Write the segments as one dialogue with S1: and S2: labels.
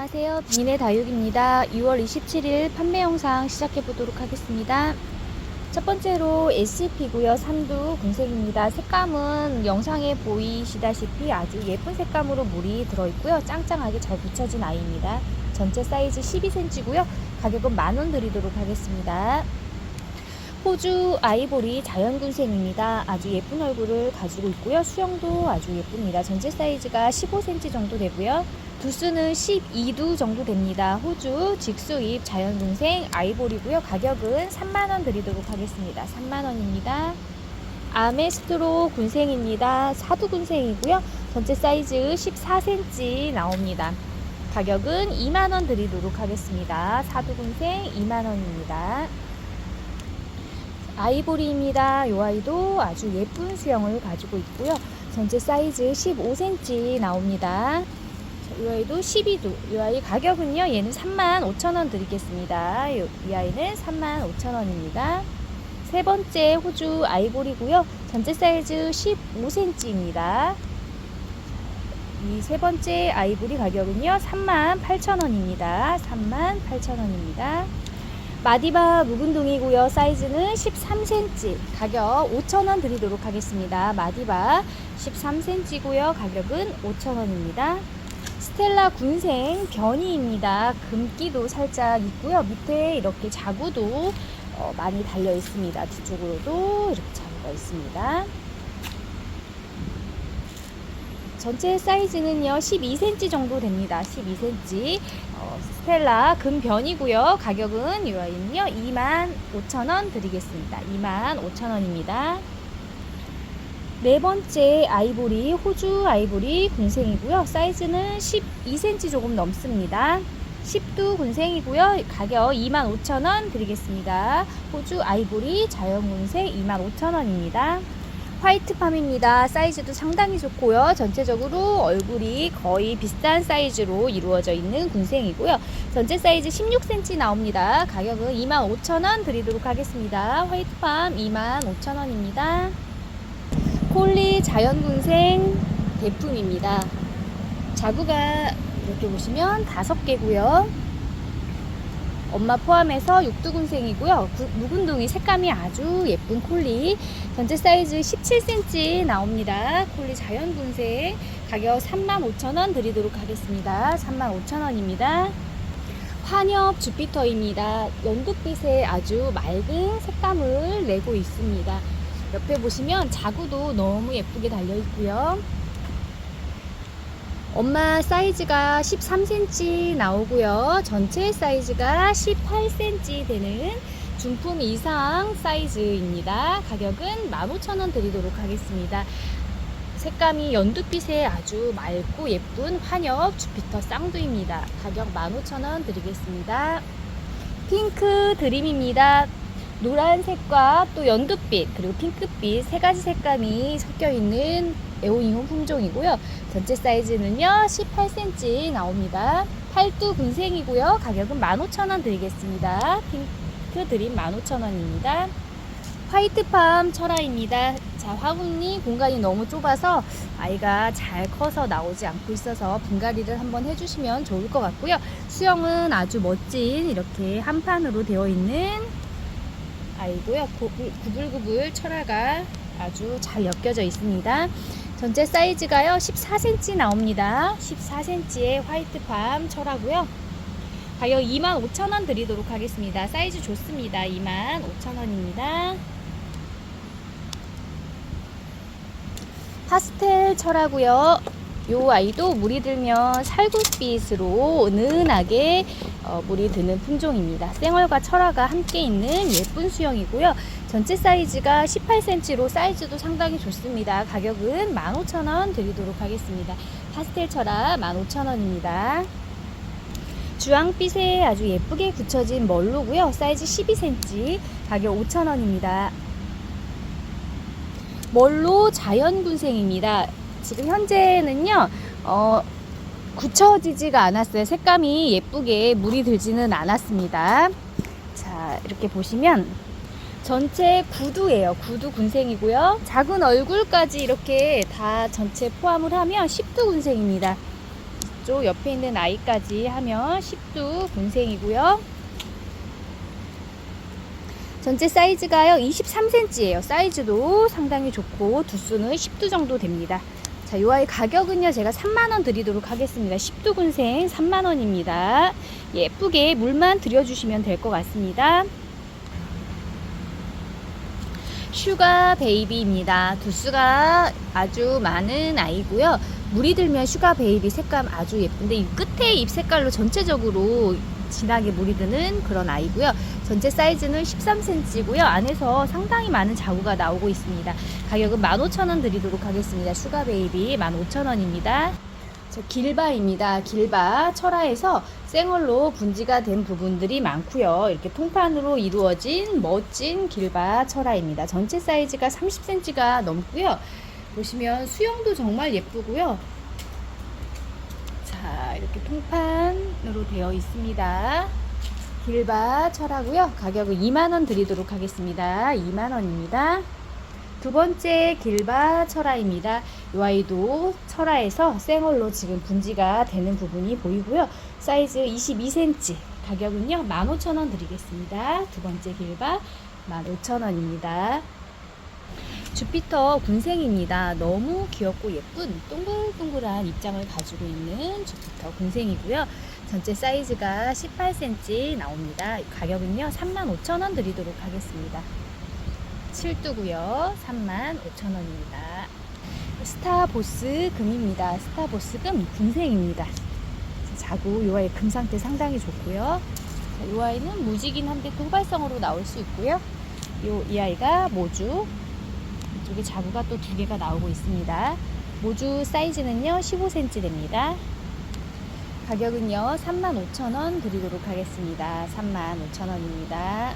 S1: 안녕하세요. 비인의 다육입니다. 6월 27일 판매 영상 시작해 보도록 하겠습니다. 첫 번째로 SCP고요. 산두 군색입니다. 색감은 영상에 보이시다시피 아주 예쁜 색감으로 물이 들어있고요. 짱짱하게 잘 붙여진 아이입니다. 전체 사이즈 12cm고요. 가격은 만원 드리도록 하겠습니다. 호주 아이보리 자연군생입니다. 아주 예쁜 얼굴을 가지고 있고요. 수영도 아주 예쁩니다. 전체 사이즈가 15cm 정도 되고요. 두수는 12두 정도 됩니다. 호주 직수입 자연군생 아이보리고요. 가격은 3만원 드리도록 하겠습니다. 3만원입니다. 아메스트로 군생입니다. 사두 군생이고요. 전체 사이즈 14cm 나옵니다. 가격은 2만원 드리도록 하겠습니다. 사두 군생 2만원입니다. 아이보리입니다. 이 아이도 아주 예쁜 수영을 가지고 있고요. 전체 사이즈 15cm 나옵니다. 이 아이도 12도. 이 아이 가격은요. 얘는 35,000원 드리겠습니다. 이, 이 아이는 35,000원입니다. 세 번째 호주 아이보리고요. 전체 사이즈 15cm입니다. 이 세 번째 아이보리 가격은요. 38,000원입니다. 38,000원입니다. 마디바 묵은동이고요. 사이즈는 13cm. 가격 5,000원 드리도록 하겠습니다. 마디바 13cm고요. 가격은 5,000원입니다. 스텔라 군생 변이입니다. 금기도 살짝 있고요. 밑에 이렇게 자구도 어, 많이 달려 있습니다. 뒤쪽으로도 이렇게 자구가 있습니다. 전체 사이즈는요 12cm 정도 됩니다 12cm 어, 스텔라 금변이고요 가격은 이 아이는요 25,000원 드리겠습니다 25,000원입니다 네 번째 아이보리 호주 아이보리 군생이고요 사이즈는 12cm 조금 넘습니다 10두 군생이고요 가격 25,000원 드리겠습니다 호주 아이보리 자연군생 25,000원입니다 화이트팜입니다. 사이즈도 상당히 좋고요. 전체적으로 얼굴이 거의 비슷한 사이즈로 이루어져 있는 군생이고요. 전체 사이즈 16cm 나옵니다. 가격은 25,000원 드리도록 하겠습니다. 화이트팜 25,000원입니다. 자연군생 대품입니다. 자구가 이렇게 보시면 다섯 개고요. 엄마 포함해서 육두군생이고요. 묵은둥이 색감이 아주 예쁜 콜리. 전체 사이즈 17cm 나옵니다. 콜리 자연군생 가격 35,000원 드리도록 하겠습니다. 35,000원입니다. 환엽 주피터입니다. 연두빛의 아주 맑은 색감을 내고 있습니다. 옆에 보시면 자구도 너무 예쁘게 달려 있고요. 엄마 사이즈가 13cm 나오고요. 전체 사이즈가 18cm 되는 중품 이상 사이즈입니다. 가격은 15,000원 드리도록 하겠습니다. 색감이 연두빛의 아주 맑고 예쁜 환엽 주피터 쌍두입니다. 가격 15,000원 드리겠습니다. 핑크 드림입니다. 노란색과 또 연두빛 그리고 핑크빛 세 가지 색감이 섞여 있는 에오잉호 품종이고요. 전체 사이즈는요 18cm 나옵니다. 팔두 군생이고요. 가격은 15,000원 드리겠습니다. 핑크 드림 15,000원입니다. 화이트팜 철화입니다. 자, 화분이 공간이 너무 좁아서 아이가 잘 커서 나오지 않고 있어서 분갈이를 한번 해주시면 좋을 것 같고요. 수영은 아주 멋진 이렇게 한 판으로 되어 있는 아이고요. 구불, 구불구불 철화가 아주 잘 엮여져 있습니다. 전체 사이즈가요 14cm 나옵니다. 14cm의 화이트팜 철화고요. 가격 25,000원 드리도록 하겠습니다. 사이즈 좋습니다. 25,000원입니다. 파스텔 철하고요. 요 아이도 물이 들면 살구빛으로 은은하게 어, 물이 드는 품종입니다. 생얼과 철화가 함께 있는 예쁜 수영이고요. 전체 사이즈가 18cm로 사이즈도 상당히 좋습니다. 가격은 15,000원 드리도록 하겠습니다. 파스텔 철화 15,000원입니다. 주황빛에 아주 예쁘게 굳혀진 멀로고요. 사이즈 12cm, 가격 5,000원입니다. 멀로 자연군생입니다. 지금 현재는요, 어, 굳혀지지가 않았어요. 색감이 예쁘게 물이 들지는 않았습니다. 자, 이렇게 보시면 전체 구두예요. 구두 군생이고요. 작은 얼굴까지 이렇게 다 전체 포함을 하면 10두 군생입니다. 저쪽 옆에 있는 아이까지 하면 10두 군생이고요. 전체 사이즈가요 23cm예요. 사이즈도 상당히 좋고 두수는 10두 정도 됩니다. 자, 이 아이 가격은요 제가 3만원 드리도록 하겠습니다. 10두 군생 3만원입니다. 예쁘게 물만 들여주시면 될 것 같습니다. 슈가 베이비입니다. 두수가 아주 많은 아이고요. 물이 들면 슈가 베이비 색감 아주 예쁜데 이 끝에 잎 색깔로 전체적으로 진하게 물이 드는 그런 아이고요. 전체 사이즈는 13cm고요. 안에서 상당히 많은 자구가 나오고 있습니다. 가격은 15,000원 드리도록 하겠습니다. 슈가 베이비 15,000원입니다. 저 길바입니다. 길바 철화에서 생얼로 분지가 된 부분들이 많고요. 이렇게 통판으로 이루어진 멋진 길바 철화입니다. 전체 사이즈가 30cm가 넘고요. 보시면 수영도 정말 예쁘고요. 자, 이렇게 통판으로 되어 있습니다. 길바 철하고요. 가격은 2만 원 드리도록 하겠습니다. 2만 원입니다. 두 번째 길바 철화입니다. 이 아이도 철화에서 생얼로 지금 분지가 되는 부분이 보이고요. 사이즈 22cm. 가격은요, 15,000원 드리겠습니다. 두 번째 길바 15,000원입니다. 주피터 군생입니다. 너무 귀엽고 예쁜 동글동글한 입장을 가지고 있는 주피터 군생이고요. 전체 사이즈가 18cm 나옵니다. 가격은요, 35,000원 드리도록 하겠습니다. 7두고요. 35,000원입니다. 스타보스 금입니다. 스타보스 금 군생입니다. 자구 요 아이 금 상태 상당히 좋고요. 자, 요 아이는 무지긴 한데 또 후발성으로 나올 수 있고요. 요 이 아이가 모주 이쪽에 자구가 또 두 개가 나오고 있습니다. 모주 사이즈는요 15cm 됩니다. 가격은요 35,000원 드리도록 하겠습니다. 35,000원입니다.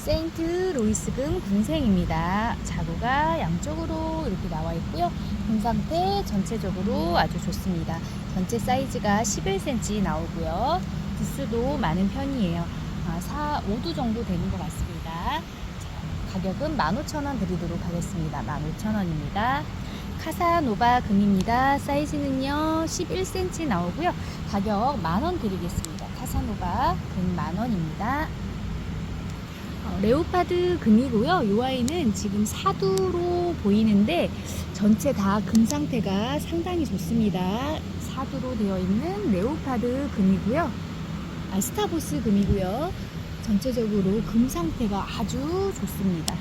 S1: 세인트 로이스금 군생입니다. 자구가 양쪽으로 이렇게 나와 있고요. 금 상태 전체적으로 아주 좋습니다. 전체 사이즈가 11cm 나오고요. 두수도 많은 편이에요. 아, 4, 5두 정도 되는 것 같습니다. 자, 가격은 15,000원 드리도록 하겠습니다. 15,000원입니다. 카사노바 금입니다. 사이즈는요 11cm 나오고요. 가격 만원 드리겠습니다. 카사노바 금 만원입니다. 어, 레오파드 금이고요. 이 아이는 지금 사두로 보이는데 전체 다 금 상태가 상당히 좋습니다. 사두로 되어 있는 레오파드 금이고요. 아, 스타보스 금이고요. 전체적으로 금 상태가 아주 좋습니다.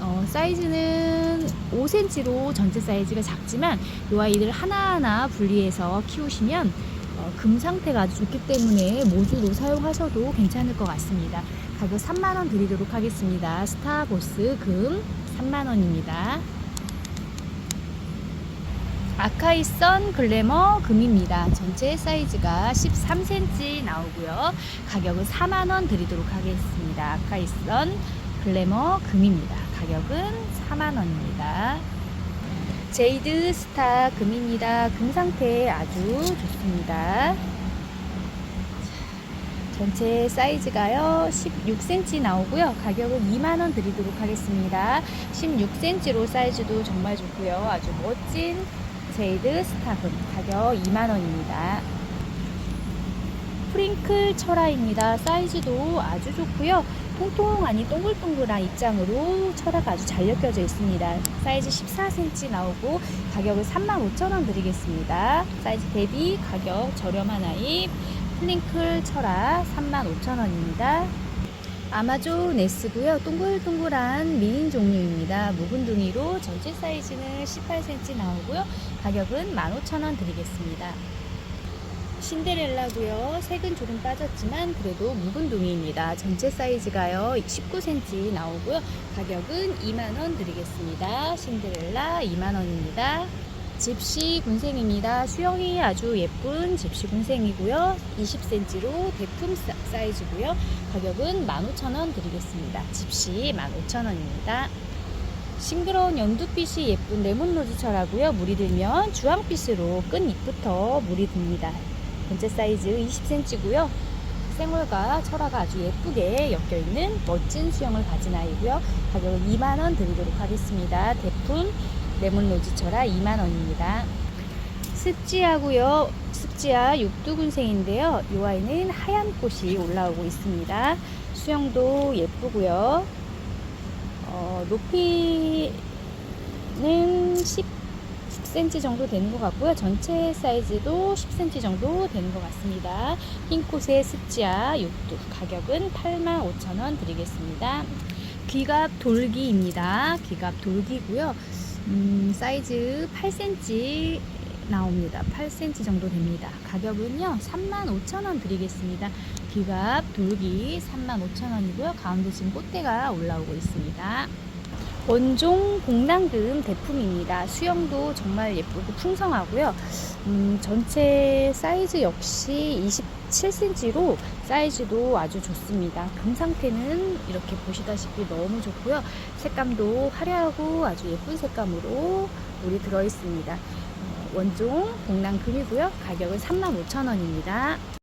S1: 어, 사이즈는 5cm로 전체 사이즈가 작지만 이 아이들 하나하나 분리해서 키우시면 어, 금 상태가 아주 좋기 때문에 모주로 사용하셔도 괜찮을 것 같습니다. 가격 3만원 드리도록 하겠습니다. 스타보스 금 3만원입니다. 아카이 선 글래머 금입니다. 전체 사이즈가 13cm 나오고요. 가격은 4만원 드리도록 하겠습니다. 아카이 선 글래머 금입니다. 가격은 4만원입니다. 제이드 스타 금입니다. 금 상태 아주 좋습니다. 전체 사이즈가요 16cm 나오고요. 가격은 2만원 드리도록 하겠습니다. 16cm로 사이즈도 정말 좋고요. 아주 멋진 제이드 스타금. 가격 2만원입니다. 프링클 철화입니다. 사이즈도 아주 좋고요 통통하니 동글동글한 입장으로 철화가 아주 잘 엮여져 있습니다 사이즈 14cm 나오고 가격을 35,000원 드리겠습니다 사이즈 대비 가격 저렴한 아이 플링클 철화 35,000원입니다. 아마존 S고요. 동글동글한 미인 종류입니다. 묵은둥이로 전체 사이즈는 18cm 나오고요. 가격은 15,000원 드리겠습니다. 신데렐라고요. 색은 조금 빠졌지만 그래도 묵은둥이입니다. 전체 사이즈가요. 19cm 나오고요. 가격은 2만원 드리겠습니다. 신데렐라 2만원입니다. 집시 군생입니다. 수영이 아주 예쁜 집시 군생이고요. 20cm로 대품 사- 사이즈고요. 가격은 15,000원 드리겠습니다. 집시 15,000원입니다. 싱그러운 연두빛이 예쁜 레몬로즈철하고요. 물이 들면 주황빛으로 끈 잎부터 물이 듭니다. 전체 사이즈 20cm고요. 생얼과 철화가 아주 예쁘게 엮여 있는 멋진 수영을 가진 아이고요. 가격은 2만원 드리도록 하겠습니다. 대품 레몬로즈 철화 2만원입니다. 습지하고요. 습지하 육두군생인데요. 이 아이는 하얀 꽃이 올라오고 있습니다. 수영도 예쁘고요. 어, 높이는 10, 10cm 정도 되는 것 같고요. 전체 사이즈도 10cm 정도 되는 것 같습니다. 흰꽃의 습지하 육두 가격은 85,000원 드리겠습니다. 귀갑 돌기입니다. 귀갑 돌기고요. 음, 사이즈 8cm 나옵니다. 8cm 정도 됩니다. 가격은요, 35,000원 드리겠습니다. 귀갑 돌기 35,000원이고요. 가운데 지금 꽃대가 올라오고 있습니다. 원종 복랑금 대품입니다. 수영도 정말 예쁘고 풍성하고요. 음, 전체 사이즈 역시 27cm로 사이즈도 아주 좋습니다. 금 상태는 이렇게 보시다시피 너무 좋고요. 색감도 화려하고 아주 예쁜 색감으로 물이 들어 있습니다. 어, 원종 복랑금이고요. 가격은 35,000원입니다.